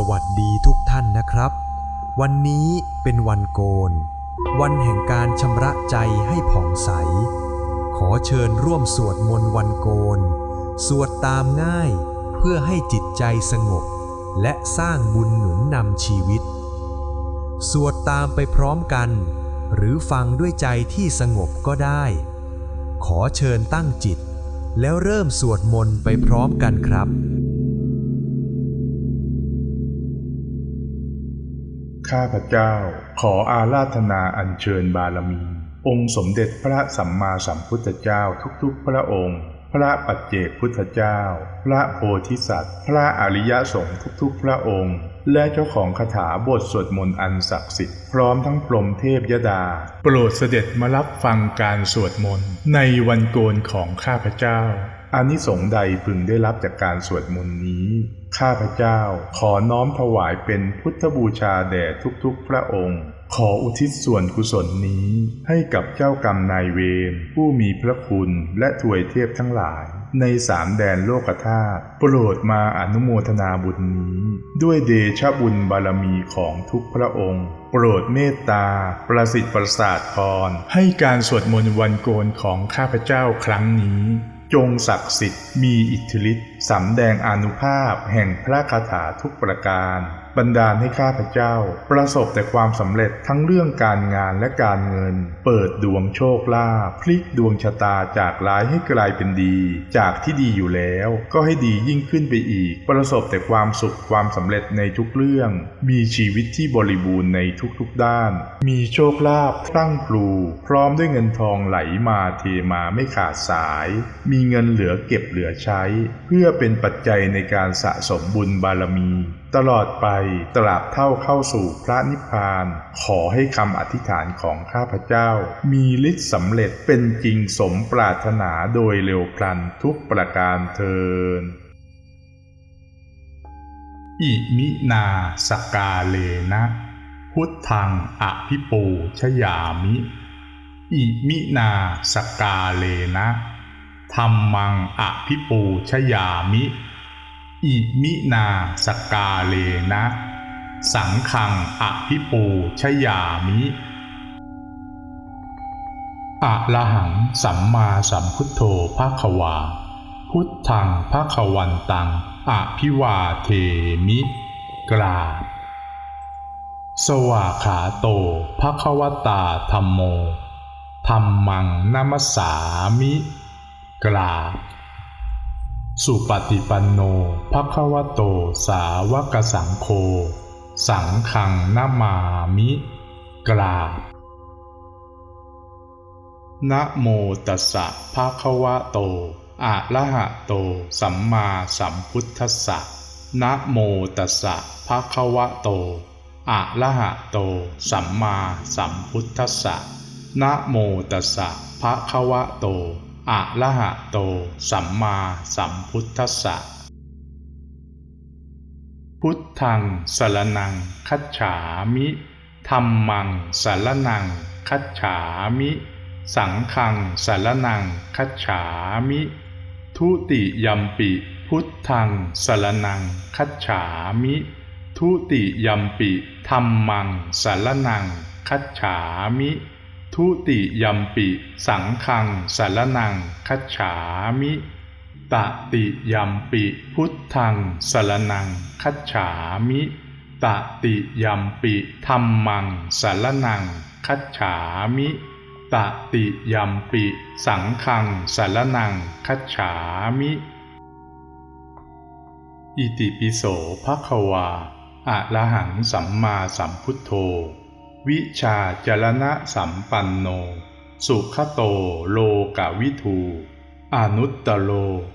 สวัสดีทุกท่านนะครับ วันนี้เป็นวันโกน วันแห่งการชำระใจให้ผ่องใส ขอเชิญร่วมสวดมนต์วันโกน สวดตามง่ายเพื่อให้จิตใจสงบ และสร้างบุญหนุนนำชีวิต สวดตามไปพร้อมกัน หรือฟังด้วยใจที่สงบก็ได้ ขอเชิญตั้งจิต แล้วเริ่มสวดมนต์ไปพร้อมกันครับ ข้าพเจ้าขออาราธนาอัญเชิญบารมี องค์สมเด็จพระสัมมาสัมพุทธเจ้าทุกๆ พระองค์ พระปัจเจกพุทธเจ้า พระโพธิสัตว์ พระอริยสงฆ์ทุกๆ พระองค์ และเจ้าของคาถาบทสวดมนต์อันศักดิ์สิทธิ์พร้อมทั้งพรมเทพยดา โปรดเสด็จมารับฟังการสวดมนต์ในวันโกนของข้าพเจ้า อานิสงส์ใดพึงได้รับจากการสวดมนต์นี้ ข้าพเจ้าขอน้อมถวายเป็นพุทธบูชาแด่ทุกๆ พระองค์ ขออุทิศส่วนกุศลนี้ ให้กับเจ้ากรรมนายเวรผู้มีพระคุณและถวยเทพทั้งหลาย ในสามแดนโลกธาตุโปรดมาอนุโมทนาบุญนี้ ด้วยเดชบุญบารมีของทุกพระองค์โปรดเมตตา ประสิทธิ์ประสาทพรให้การสวดมนต์วันโกนของข้าพเจ้าครั้งนี้ จงศักดิ์สิทธิ์มีอิทธิฤทธิ์สำแดงอนุภาพแห่งพระคาถาทุกประการ บันดาลให้ข้าพเจ้า ประสบแต่ความสำเร็จทั้งเรื่องการงานและการเงิน เปิดดวงโชคลาภพลิกดวงชะตาจากร้ายให้กลายเป็นดี จากที่ดีอยู่แล้ว ก็ให้ดียิ่งขึ้นไปอีก ประสบแต่ความสุขความสำเร็จในทุกเรื่อง มีชีวิตที่บริบูรณ์ในทุกๆด้าน มีโชคลาภพรั่งพลูพร้อมด้วยเงินทองไหลมาเทมาไม่ขาดสาย มีเงินเหลือเก็บเหลือใช้ เพื่อเป็นปัจจัยในการสะสมบุญบารมีตลอดไปตราบเท่าเข้าสู่พระนิพพาน ขอให้คำอธิษฐานของข้าพเจ้า มีฤทธิ์สำเร็จเป็นจริงสมปรารถนาโดยเร็วพลันทุกประการเทินอิมินาสกาเลนะ พุทธังอภิปูชยามิ อิมินาสกาเลนะธรรมังอภิปูชยามิ อิมินาสกาเลนะ สังฆังอภิปูชยามิอะระหังสัมมาสัมพุทโธภาควา พุทธังภาควันตังอภิวาเทมิ กราบสวาขาโตภควตาธรรมโมธรรมังนัมสสามิ กราบ สุปฏิปันโนภควโตสาวกสังโฆ สังฆังนามามิ กราบนะโมตัสสะภะคะวะโต อะระหะโต สัมมาสัมพุทธัสสะนะโมตัสสะภะคะวะโต อะระหะโต สัมมาสัมพุทธัสสะนะโมตัสสะภะคะวะโต อะระหะโต สัมมาสัมพุทธัสสะ พุทธังสรนังคัจฉามิธัมมังสรนังคัจฉามิ สังฆังสารนังคัจฉามิ ทุติยัมปิ พุทธังสารนังคัจฉามิ ทุติยัมปิธัมมังสารนังคัจฉามิ ทุติยัมปิสังฆังสารนังคัจฉามิตติยัมปิพุทธังสารนังคัจฉามิตติยัมปิธัมมังสารนังคัจฉามิตติยัมปิสังฆังสารนังคัจฉามิ อิติปิโสภควาอะระหังสัมมาสัมพุทโธ วิชาจรณะสัมปันโน สุขโตโลกวิทูอนุตตโล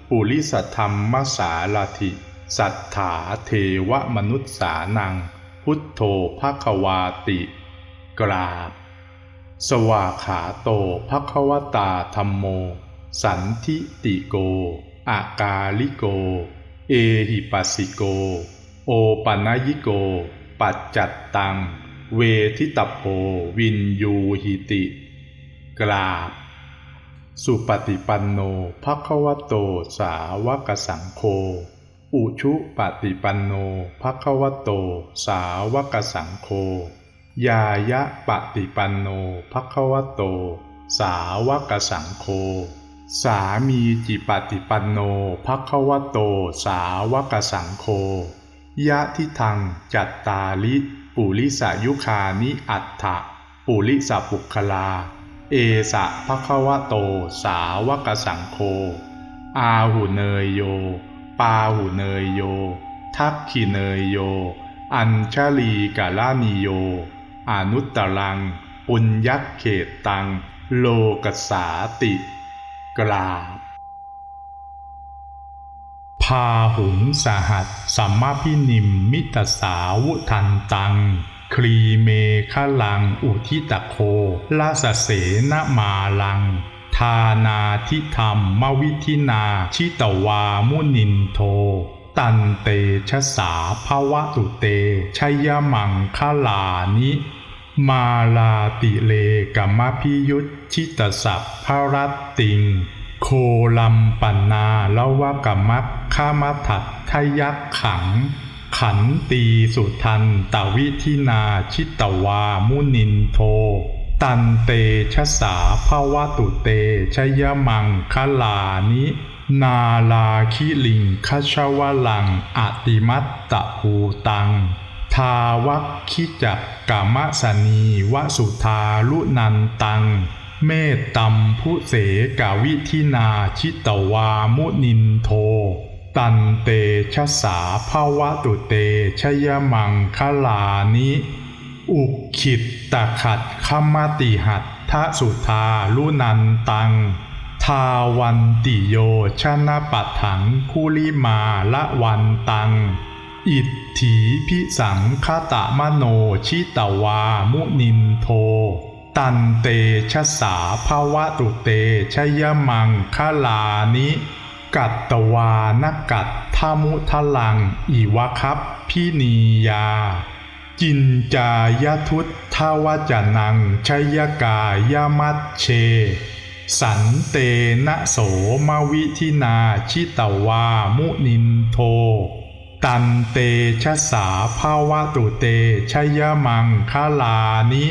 ปุริสธรรมสาลธิ สัทธาเทวมนุษสานัง พุทโธภควาติ กราบ สวาขาโตภควตาธรรมโม สันทิติโก อากาลิโก เอหิปัสสิโก โอปัญญิโก ปัจจัตตัง เวทิตโพวินยูหิติ กราบ สุปฏิปันโนภควโตสาวกสังโฆอุชุปฏิปันโนภควโต สาวกสังโฆยายะปฏิปันโนภควโต สาวกสังโฆสามีจิปฏิปันโนภควโต สาวกสังโฆยะทิทังจัตตาลิ ปุริสายุคานิอัตถะปุริสปุคลา เอสะภควโต สาวกสังโฆอาหุเนยโย ปาหุเนยโย ทักขิเนยโย อัญชลีกาลานิโย อนุตตรัง ปุญยักเขตตัง โลกสาติกราาหุงสหัสสัมมาพินิมมิตสาวุทันตัง ครีเมฆลังอุทิตโคลาสเสนมาลัง ทานาทิธรรมมวิธินาชิตวามุนินโท ตันเตชะสาภวะตุเตชยมังคลานิมาลาติเลกัมมพิยุตชิตสัพพรัตติง โคลัมปันนาละวะกัมมัค ขามทัตทยักขัง ขันตีสุทันตวิธินาชิตวามุนินโท ตันเตชะสาภวะตุเตชยมังคลานิ นาลาคิลิงคชวลังอติมัตตะภูตัง ทาวัคคิจักกามสนีวสุธาลุนันตังเมตตัมพุเสกาวิธินาชิตวามุนินโท ตันเตชะสาภาวะตุเตชยมังคลานิ อุกขิตตะขัดขมติหัตทะสุธาลุนันตัง ทาวันติโยชนะปัถังคุลิมาละวันตัง อิทถีพิสังคตะมโนชิตวามุนินโท ตันเตชะสาภาวะตุเตชยมังคลานิ กัตตวานกัตทามุทลังอิวะคับพินียา จินจายทุตทาวจนังชยกายมัตเช สันเตนะโสมวิธินาชิตวามุนินโท ตันเตชะสาภาวะตุเตชยมังคลานิ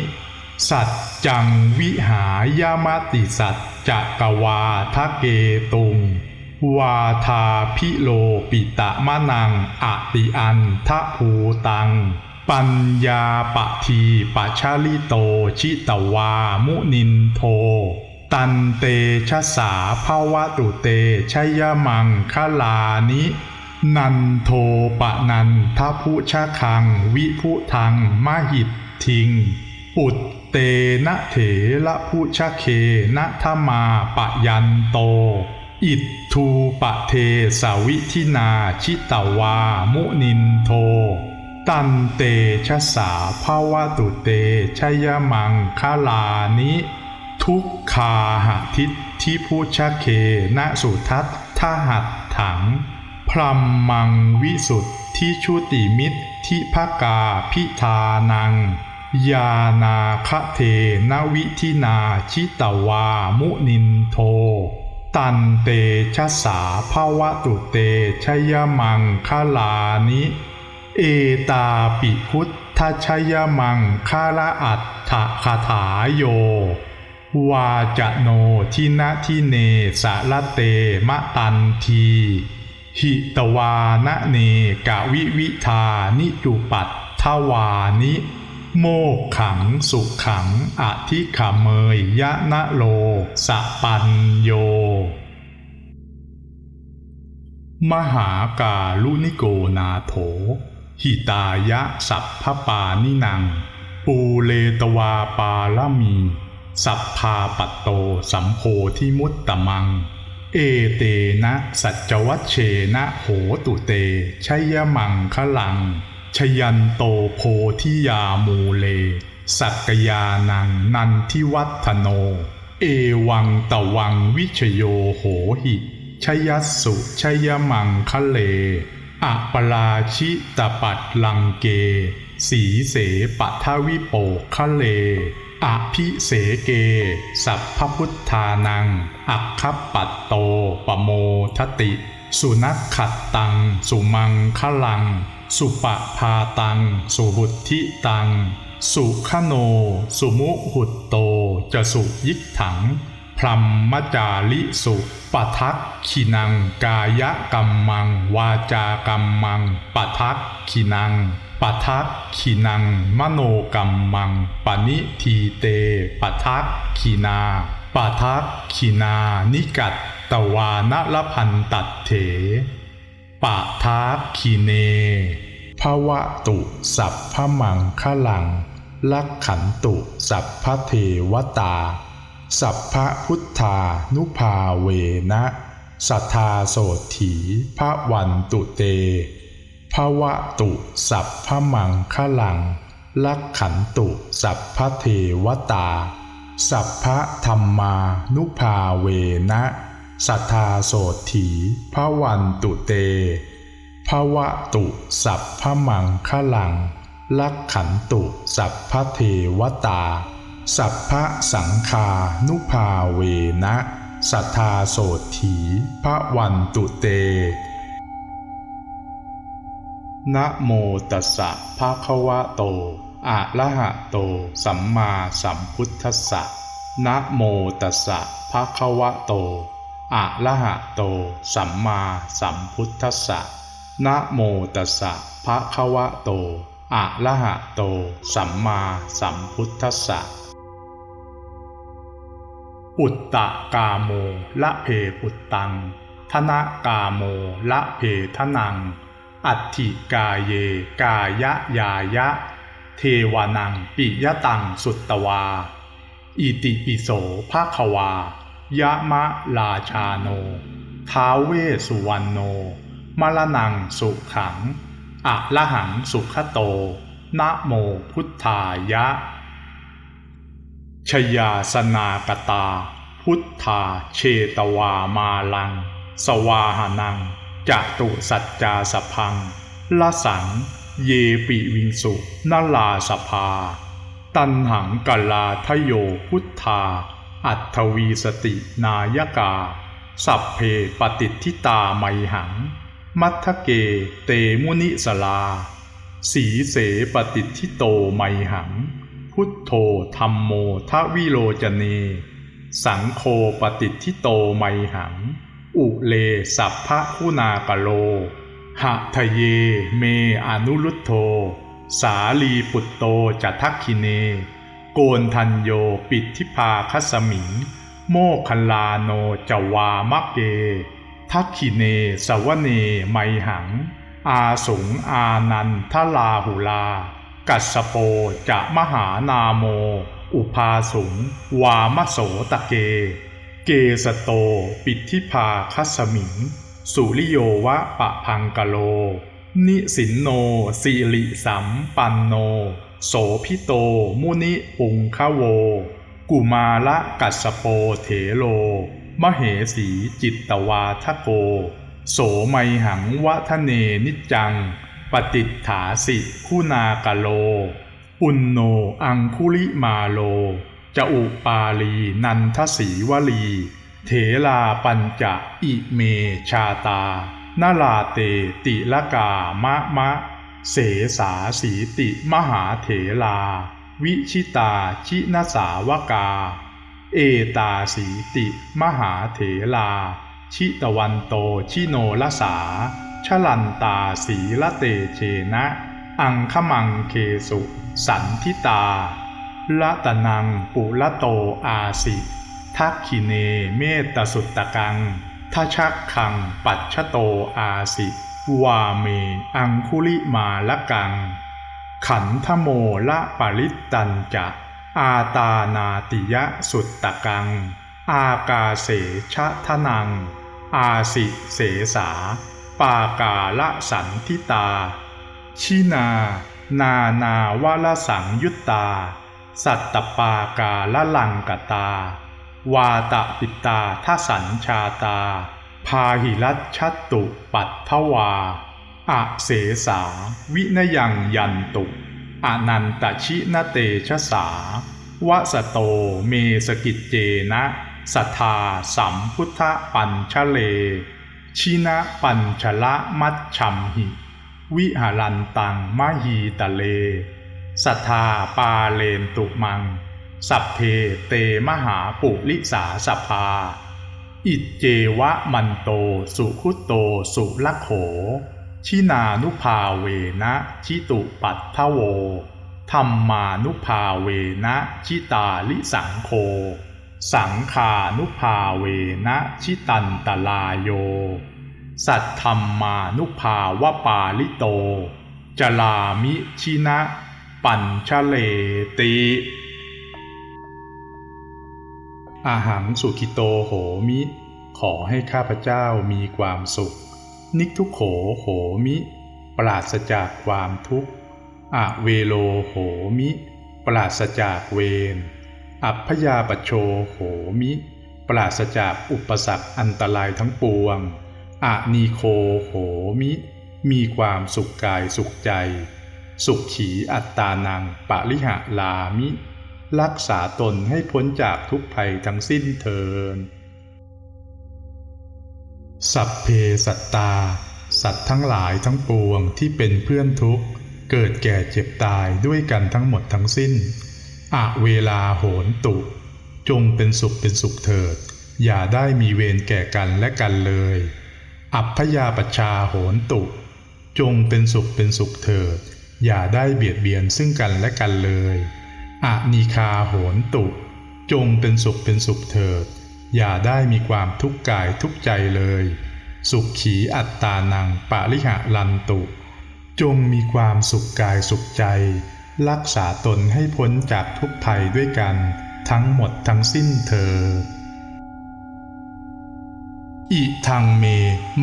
สัจจังวิหายามติสัจจะกวาทะเกตุง วาทาพิโลปิตะมะนังอติอันทะภูตัง ปัญญาปะทีปะชาลิโตชิตวามุนินโท ตันเตชะสาภาวะตุเตชยมังคลานิ นันโทปะนันทพุชะคังวิพุทังมหิตทิงปุตเตนะเถละพุชะเคนะทมาปะยันโต อิททูปะเทสาวิธินาชิตวา มุนินโท ตันเตชะสาภาวะตุเตชยมังคลานิ ทุกขาหะทิศที่พุชะเคนะสุทัตทหัตถัง พรมมังวิสุทธิชุติมิตรทิภกาพิธานัง ยานาคเทนวิธินาชิตวา มุนินโท ตันเตชะสาภาวะตุเตชยมังคลานิ เอตาปิพุทธชยมังคาระอัตถคาถาโย วาจโนทินะทิเนสะละเตมะตันที หิตวานะเนกะวิวิธานิจุปัตทวานิ โมกขังสุขขังอธิขเมยยะนะโลสะปันโย มหากาลุนิโกนาโถ หิตายะสัพพปานินัง ปูเลตวาปาลมี สัพพาปัตโตสัมโพธิมุตตมัง เอเตนะสัจวัชเชนะโหตุเตชยมังคลัง ชยันโตโพธิยามูเล สักยานังนันทิวัฒโน เอวังตะวังวิชโยโหหิชยัสสุชยมังคะเลอะปราชิตปัดลังเก สีเสปทวิโปคะเลอภิเสเก สัพพพุทธานัง อัคคปัตโตปโมทติ สุนักขัดตัง สุมังคลัง สุปะพาตัง สุหุทธิตัง สุขโน สุมุหุตโต จะสุยิกถัง พรัมมจาลิสุปทักขินัง กายกัมมัง วาจากัมมังปทักขินังปทักขินัง มโนกัมมังปนิทีเตปทักขินาปทักขินา นิกัตตวานละพันตัดเถ ปะทักขิเนภวะตุสัพพมังคลัง ลักขันตุสัพพเทวตา สัพพพุทธานุภาเวนะสัทธาโสถีพระวันตุเตภวะตุสัพพมังคลัง ลักขันตุสัพพเทวตา สัพพธรรมานุภาเวนะ สัทธาโสถีพระวันตุเตภวะตุสัพพมังคลัง ลักขันตุสัพพเทวตา สัพพสังคานุภาเวนะสัทธาโสถีพระวันตุเต นะโมตัสสะภะคะวะโต อะระหะโต สัมมาสัมพุทธัสสะนะโมตัสสะภะคะวะโต อะระหะโต สัมมาสัมพุทธัสสะนะโมตัสสะภะคะวะโตอะระหะโต สัมมาสัมพุทธัสสะปุตตะกาโมละเพปุตตัง ธนกาโมละเพทนัง อัตถิกาเยกายะยายะ เทวานังปิยตังสุตตวา อิติปิโสภาควา ยะมะลาชาโน ท้าเวสุวรรณโน มรนังสุขัง อะละหังสุขโต นะโมพุทธายะ ชยาสนากตา พุทธาเชตวามาลัง สวาหานังจตุสัจจาสพังละสัง เยปิวิงสุนลาสภา ตันหังกลาทโยพุทธา อัตถวีสตินายกา สัพเพปฏิทิตาไมหัง มัทเกเตมุนิสลา สีเสปฏิทิโตไมหัง พุทโธธรรมโมทวิโลจเน สังโฆปฏิทิโตไมหัง อุเลสัพพะคุณากโลหะทะเยเมอนุรุตโธสาลีปุตโตจะทักขิเน กนทันโยปิดทิพาคสมิง โมคคัลลาโนจวามะเก ทักขิเนสวเนไมหัง อาสงอานันทลาหุลา กัสโปจะมหานาโม อุปาสงวามโสตะเก เกสโตปิทิพาคัสมิง สุริโยวะปะพังกะโล นิสินโนสิริสัมปันโน โสพิโตมุนิปุงคะโว กุมาละกัสสโปเถโล มเหสีจิตตวาทโก โสไมหังวะทะเนนิจัง ปฏิฐาสิคุณากะโล อุนโนอังคุลิมาโล จะอุปาลีนันทสีวลี เถลาปัญจะอิเมชาตานาลาเตติละกามะมะ เสสาสีติมหาเถลา วิชิตาชินสาวกา เอตาสีติมหาเถลา ชิตวันโตชิโนลสา ชลันตาสีละเตเชนะ อังคมังเคสุ สันทิตาละตะนังปุละโตอาสิทักขิเนเมตสุตตะกังทชักขังปัจฉโตอาสิ วาเมอังคุลิมาละกัง ขันธโมละปริตตันจะ อาตานาติยะสุตตะกัง อากาเสชะทนัง อาสิเสสา ปากาละสันทิตา ชินา นานาวะละสังยุตตา สัตตปากาละลังกตา วาตะปิตาทสัญชาตา พาหิรัชชัตตุปัตถวาอะเสสา วินยังยันตุอนันตชินเตชะสาวะสโตเมสกิจเจนะสัทธาสัมพุทธปัญชเล ชินะปัญชละมัชชัมหิ วิหารันตังมหีตะเล สัทธาปาเลนตุมัง สัพเพเตมหาปุริสาสภา อิจเจวะมันโตสุขุโตสุลโข ชินานุภาเวนะชิตุปัตทโวธรรมานุภาเวนะชิตาลิสังโค สังขานุภาเวนะชิตันตลาโย สัทธรรมานุภาวปาลิโต จลามิชินะ ปัญชเลติ อาหังสุขิโตโหมิ ขอให้ข้าพเจ้ามีความสุข นิกทุกโขโหมิ ปราศจากความทุกข์อะเวโลโหมิ ปราศจากเวร อัพยาปโชโหมิ ปราศจากอุปสรรคอันตรายทั้งปวงอะนีโคโหมิ มีความสุขกายสุขใจ สุขขีอัตตานังปะริหะลามิ รักษาตนให้พ้นจากทุกภัยทั้งสิ้นเทิน สัพเพสัตตา สัตว์ทั้งหลายทั้งปวงที่เป็นเพื่อนทุกข์ เกิดแก่เจ็บตายด้วยกันทั้งหมดทั้งสิ้นอะเวลาโหนตุ จงเป็นสุขเป็นสุขเถิด อย่าได้มีเวรแก่กันและกันเลย อัพพยาปชชาโหนตุ จงเป็นสุขเป็นสุขเถิด อย่าได้เบียดเบียนซึ่งกันและกันเลย อะนีคาโหนตุ จงเป็นสุขเป็นสุขเถิด อย่าได้มีความทุกข์กายทุกใจเลย สุขขีอัตตานังปะริหะลันตุ จงมีความสุขกายสุขใจ รักษาตนให้พ้นจากทุกภัยด้วยกัน ทั้งหมดทั้งสิ้นเธออิทังเม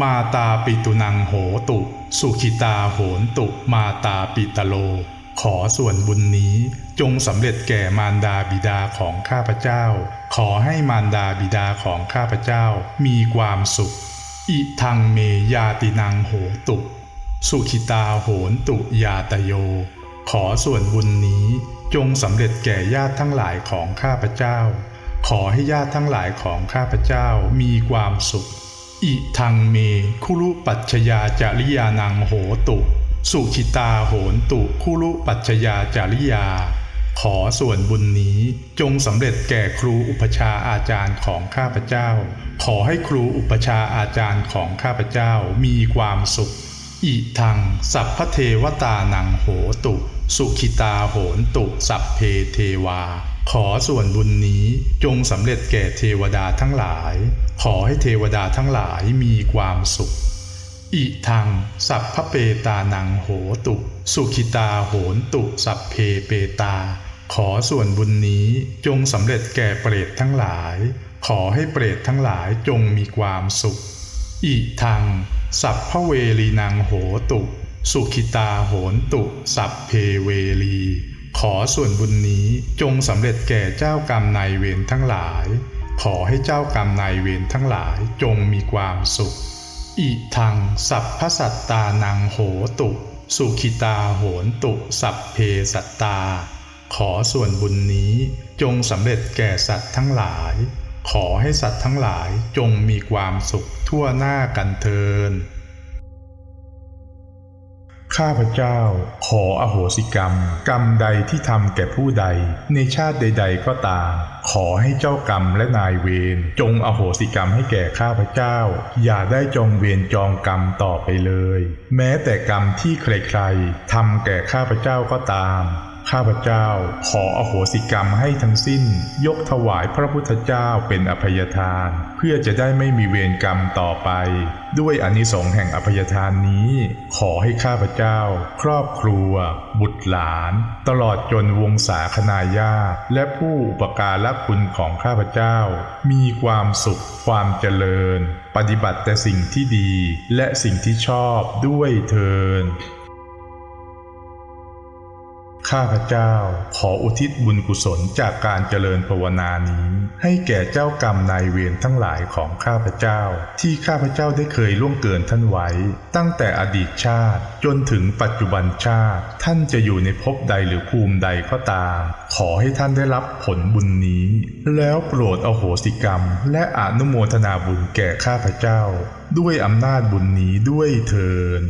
มาตาปิตุนังโหตุ สุขิตาโหนตุ มาตาปิตโล ขอส่วนบุญนี้ จงสำเร็จแก่มารดาบิดาของข้าพเจ้า ขอให้มารดาบิดาของข้าพเจ้ามีความสุข อิทังเมยาตินังโหตุ สุขิตาโหนตุยาตโย ขอส่วนบุญนี้จงสำเร็จแก่ญาติทั้งหลายของข้าพเจ้า ขอให้ญาติทั้งหลายของข้าพเจ้ามีความสุข อิทังเมคุรุปัชยาจาริยานังโหตุ สุขิตาโหนตุคุรุปัชยาจาริยา ขอส่วนบุญนี้จงสำเร็จแก่ครูอุปชาอาจารย์ของข้าพเจ้า ขอให้ครูอุปชาอาจารย์ของข้าพเจ้ามีความสุข อิทัง สัพพเทวตานังโหตุ สุขิตาโหนตุ สัพเพเทวา ขอส่วนบุญนี้จงสำเร็จแก่เทวดาทั้งหลาย ขอให้เทวดาทั้งหลายมีความสุขอิทัง สัพพเปตานังโหตุ สุขิตาโหนตุ สัพเพเปตา ขอส่วนบุญนี้จงสำเร็จแก่เปรตทั้งหลาย ขอให้เปรตทั้งหลายจงมีความสุขอิทังสัพพเวลีนังโหตุ สุขิตาโหนตุ สัพเพเวลี ขอส่วนบุญนี้จงสำเร็จแก่เจ้ากรรมนายเวรทั้งหลาย ขอให้เจ้ากรรมนายเวรทั้งหลายจงมีความสุขอิทังสัพพสัตตานังโหตุ สุขิตาโหนตุ สัพเพสัตตา ขอส่วนบุญนี้จงสำเร็จแก่สัตว์ทั้งหลาย ขอให้สัตว์ทั้งหลายจงมีความสุขทั่วหน้ากันเทิน ข้าพเจ้าขออโหสิกรรม กรรมใดที่ทำแก่ผู้ใด ในชาติใด ๆ ก็ตาม ขอให้เจ้ากรรมและนายเวรจงอโหสิกรรมให้แก่ข้าพเจ้า อย่าได้จองเวรจองกรรมต่อไปเลย แม้แต่กรรมที่ใครๆทำแก่ข้าพเจ้าก็ตาม ข้าพเจ้าขออโหสิกรรมให้ทั้งสิ้น ยกถวายพระพุทธเจ้าเป็นอภัยทาน เพื่อจะได้ไม่มีเวรกรรมต่อไป ด้วยอานิสงส์แห่งอภัยทานนี้ ขอให้ข้าพเจ้า ครอบครัว บุตรหลาน ตลอดจนวงศาคณาญาติและผู้อุปการะคุณของข้าพเจ้า มีความสุขความเจริญ ปฏิบัติแต่สิ่งที่ดีและสิ่งที่ชอบด้วยเทิน ข้าพเจ้าขออุทิศบุญกุศลจากการเจริญภาวนานี้ ให้แก่เจ้ากรรมนายเวรทั้งหลายของข้าพเจ้า ที่ข้าพเจ้าได้เคยล่วงเกินท่านไว้ ตั้งแต่อดีตชาติ จนถึงปัจจุบันชาติ ท่านจะอยู่ในภพใดหรือภูมิใดก็ตาม ขอให้ท่านได้รับผลบุญนี้ แล้วโปรดอโหสิกรรม และอนุโมทนาบุญแก่ข้าพเจ้า ด้วยอำนาจบุญนี้ด้วยเทิน